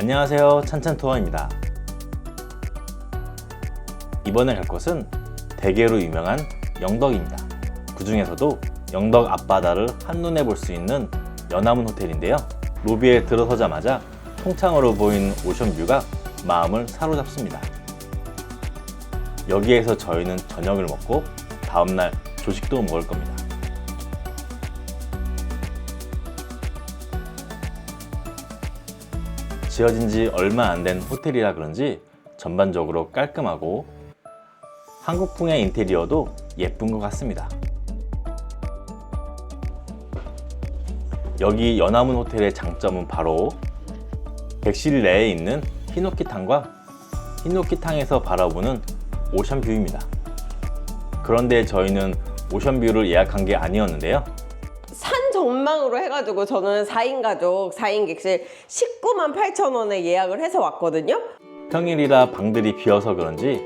안녕하세요. 찬찬투어입니다. 이번에 갈 곳은 대게로 유명한 영덕입니다. 그 중에서도 영덕 앞바다를 한눈에 볼 수 있는 연화문 호텔인데요. 로비에 들어서자마자 통창으로 보이는 오션뷰가 마음을 사로잡습니다. 여기에서 저희는 저녁을 먹고 다음날 조식도 먹을 겁니다 지어진 지 얼마 안 된 호텔이라 그런지 전반적으로 깔끔하고 한국풍의 인테리어도 예쁜 것 같습니다. 여기 연화문 호텔의 장점은 바로 객실 내에 있는 히노키탕과 히노키탕에서 바라보는 오션뷰입니다. 그런데 저희는 오션뷰를 예약한 게 아니었는데요. 산 전망으로 해가지고 저는 4인 가족, 4인 객실 19만 8천 원에 예약을 해서 왔거든요. 평일이라 방들이 비어서 그런지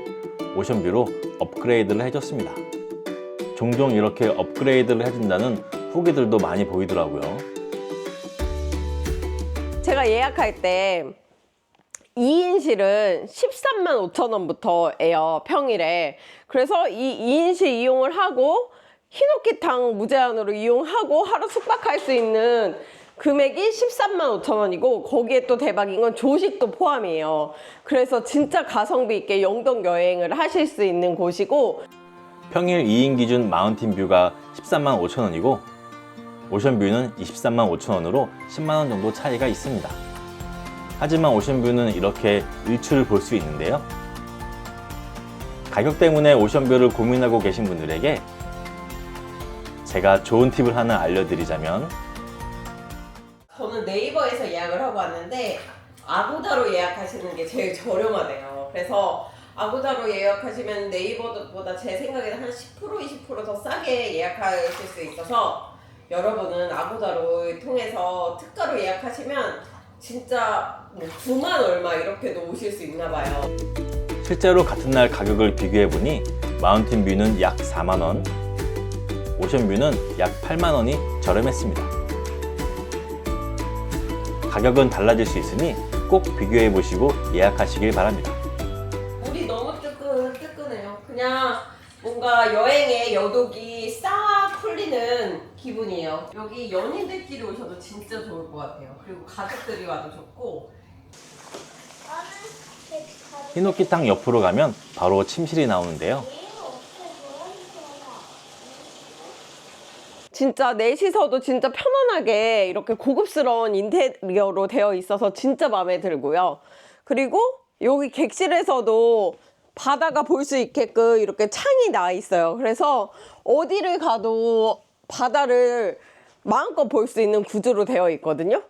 오션뷰로 업그레이드를 해줬습니다. 종종 이렇게 업그레이드를 해준다는 후기들도 많이 보이더라고요. 제가 예약할 때 2인실은 13만 5천 원부터예요, 평일에. 그래서 이 2인실 이용을 하고 히노키탕 무제한으로 이용하고 하루 숙박할 수 있는 금액이 13만 5천 원이고 거기에 또 대박인 건 조식도 포함이에요. 그래서 진짜 가성비 있게 영동 여행을 하실 수 있는 곳이고 평일 2인 기준 마운틴 뷰가 13만 5천 원이고 오션뷰는 23만 5천 원으로 10만 원 정도 차이가 있습니다. 하지만 오션뷰는 이렇게 일출을 볼 수 있는데요. 가격 때문에 오션뷰를 고민하고 계신 분들에게 제가 좋은 팁을 하나 알려드리자면 저는 네이버에서 예약을 하고 왔는데 아고다로 예약하시는 게 제일 저렴하대요. 그래서 아고다로 예약하시면 네이버보다 제 생각에는 한 10% 20%더 싸게 예약하실 수 있어서 여러분은 아고다로 통해서 특가로 예약하시면 진짜 뭐 9만 얼마 이렇게도 오실 수 있나 봐요. 실제로 같은 날 가격을 비교해 보니 마운틴 뷰는 약 4만 원, 오션 뷰는 약 8만 원이 저렴했습니다. 가격은 달라질 수 있으니 꼭 비교해 보시고 예약하시길 바랍니다. 물이 너무 뜨끈, 뜨끈해요. 그냥 뭔가 여행의 여독이 싹 풀리는 기분이에요. 여기 연인들끼리 오셔도 진짜 좋을 것 같아요. 그리고 가족들이 와도 좋고. 히노키탕 옆으로 가면 바로 침실이 나오는데요. 진짜 넷이서도 진짜 편안하게 이렇게 고급스러운 인테리어로 되어 있어서 진짜 마음에 들고요. 그리고 여기 객실에서도 바다가 볼 수 있게끔 이렇게 창이 나 있어요. 그래서 어디를 가도 바다를 마음껏 볼 수 있는 구조로 되어 있거든요.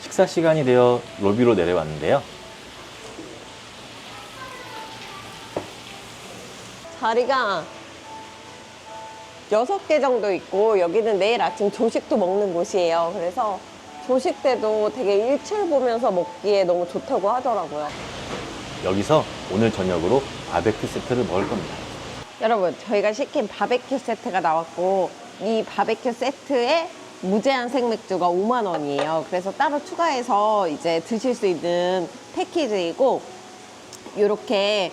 식사 시간이 되어 로비로 내려왔는데요. 자리가 여섯 개 정도 있고 여기는 내일 아침 조식도 먹는 곳이에요. 그래서 조식 때도 되게 일출 보면서 먹기에 너무 좋다고 하더라고요. 여기서 오늘 저녁으로 바베큐 세트를 먹을 겁니다. 여러분, 저희가 시킨 바베큐 세트가 나왔고 이 바베큐 세트에 무제한 생맥주가 5만 원이에요. 그래서 따로 추가해서 이제 드실 수 있는 패키지이고 이렇게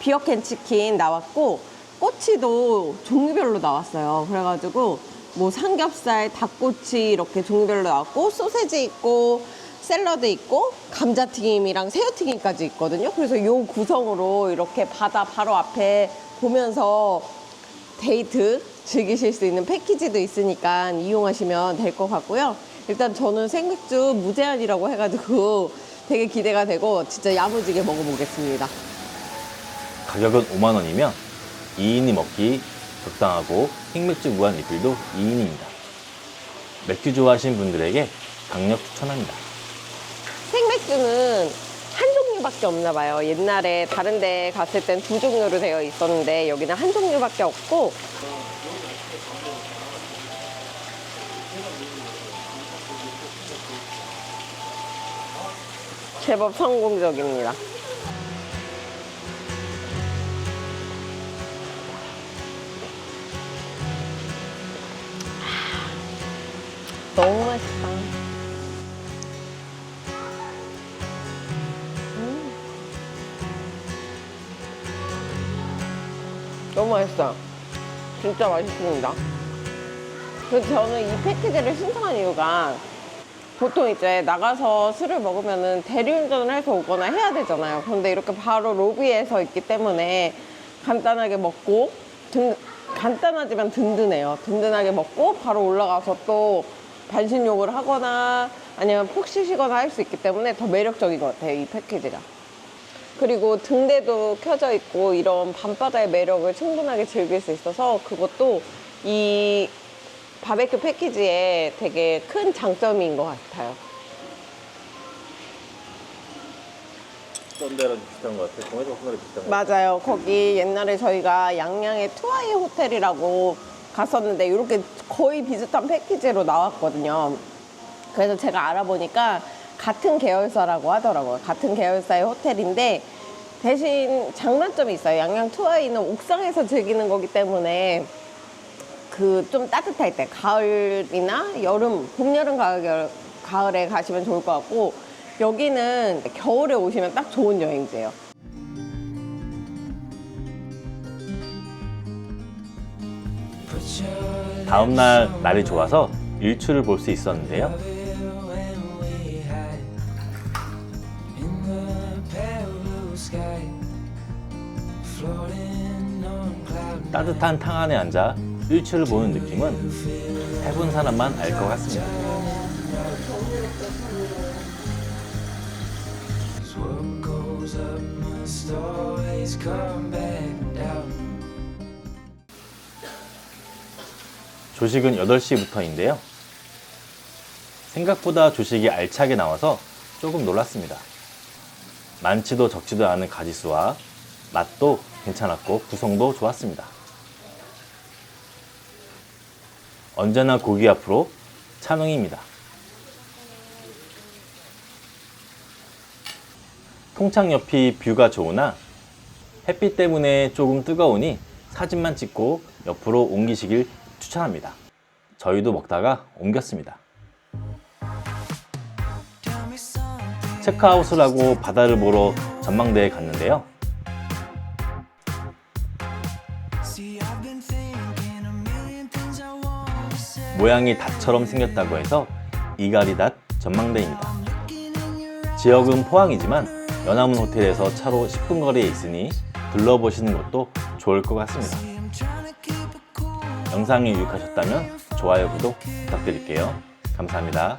비어캔 치킨 나왔고 꼬치도 종류별로 나왔어요. 그래가지고 뭐 삼겹살, 닭꼬치 이렇게 종류별로 나왔고 소세지 있고 샐러드 있고 감자튀김이랑 새우튀김까지 있거든요. 그래서 요 구성으로 이렇게 바다 바로 앞에 보면서 데이트 즐기실 수 있는 패키지도 있으니까 이용하시면 될 것 같고요. 일단 저는 생맥주 무제한이라고 해가지고 되게 기대가 되고 진짜 야무지게 먹어보겠습니다. 가격은 5만 원이면 2인이 먹기 적당하고 흑맥주 무한 리필도 2인입니다. 맥주 좋아하시는 분들에게 강력 추천합니다. 생맥주는 한 종류밖에 없나 봐요. 옛날에 다른 데 갔을 땐 두 종류로 되어 있었는데 여기는 한 종류밖에 없고 제법 성공적입니다. 너무 맛있다. 음. 너무 맛있어요. 진짜 맛있습니다. 그래서 저는 이 패키지를 신청한 이유가 보통 이제 나가서 술을 먹으면은 대리운전을 해서 오거나 해야 되잖아요. 그런데 이렇게 바로 로비에서 있기 때문에 간단하게 먹고 든, 간단하지만 든든해요. 든든하게 먹고 바로 올라가서 또 반신욕을 하거나 아니면 푹 쉬시거나 할 수 있기 때문에 더 매력적인 것 같아요. 이 패키지가. 그리고 등대도 켜져 있고 이런 밤바다의 매력을 충분하게 즐길 수 있어서 그것도 이 바베큐 패키지의 되게 큰 장점인 것 같아요. 썬데랑 비슷한 것 같아. 동해도 썬데랑 비슷한 것 같아. 맞아요. 거기 옛날에 저희가 양양의 투아이 호텔이라고 갔었는데 이렇게 거의 비슷한 패키지로 나왔거든요. 그래서 제가 알아보니까 같은 계열사라고 하더라고요. 같은 계열사의 호텔인데 대신 장단점이 있어요. 양양 투아이는 옥상에서 즐기는 거기 때문에 그 좀 따뜻할 때 가을이나 여름, 봄, 여름, 가을, 가을에 가시면 좋을 것 같고 여기는 겨울에 오시면 딱 좋은 여행지예요. 다음 날 날이 좋아서 일출을 볼 수 있었는데요. 따뜻한 탕 안에 앉아 일출을 보는 느낌은 해본 사람만 알 것 같습니다. 조식은 8시부터인데요. 생각보다 조식이 알차게 나와서 조금 놀랐습니다. 많지도 적지도 않은 가지수와 맛도 괜찮았고 구성도 좋았습니다. 언제나 고기 앞으로 찬웅입니다. 통창 옆이 뷰가 좋으나 햇빛 때문에 조금 뜨거우니 사진만 찍고 옆으로 옮기시길 추천합니다. 저희도 먹다가 옮겼습니다. 체크아웃을 하고 바다를 보러 전망대에 갔는데요. 모양이 닷처럼 생겼다고 해서 이가리닷 전망대입니다. 지역은 포항이지만 연암은 호텔에서 차로 10분 거리에 있으니 둘러보시는 것도 좋을 것 같습니다. 영상이 유익하셨다면 좋아요, 구독 부탁드릴게요. 감사합니다.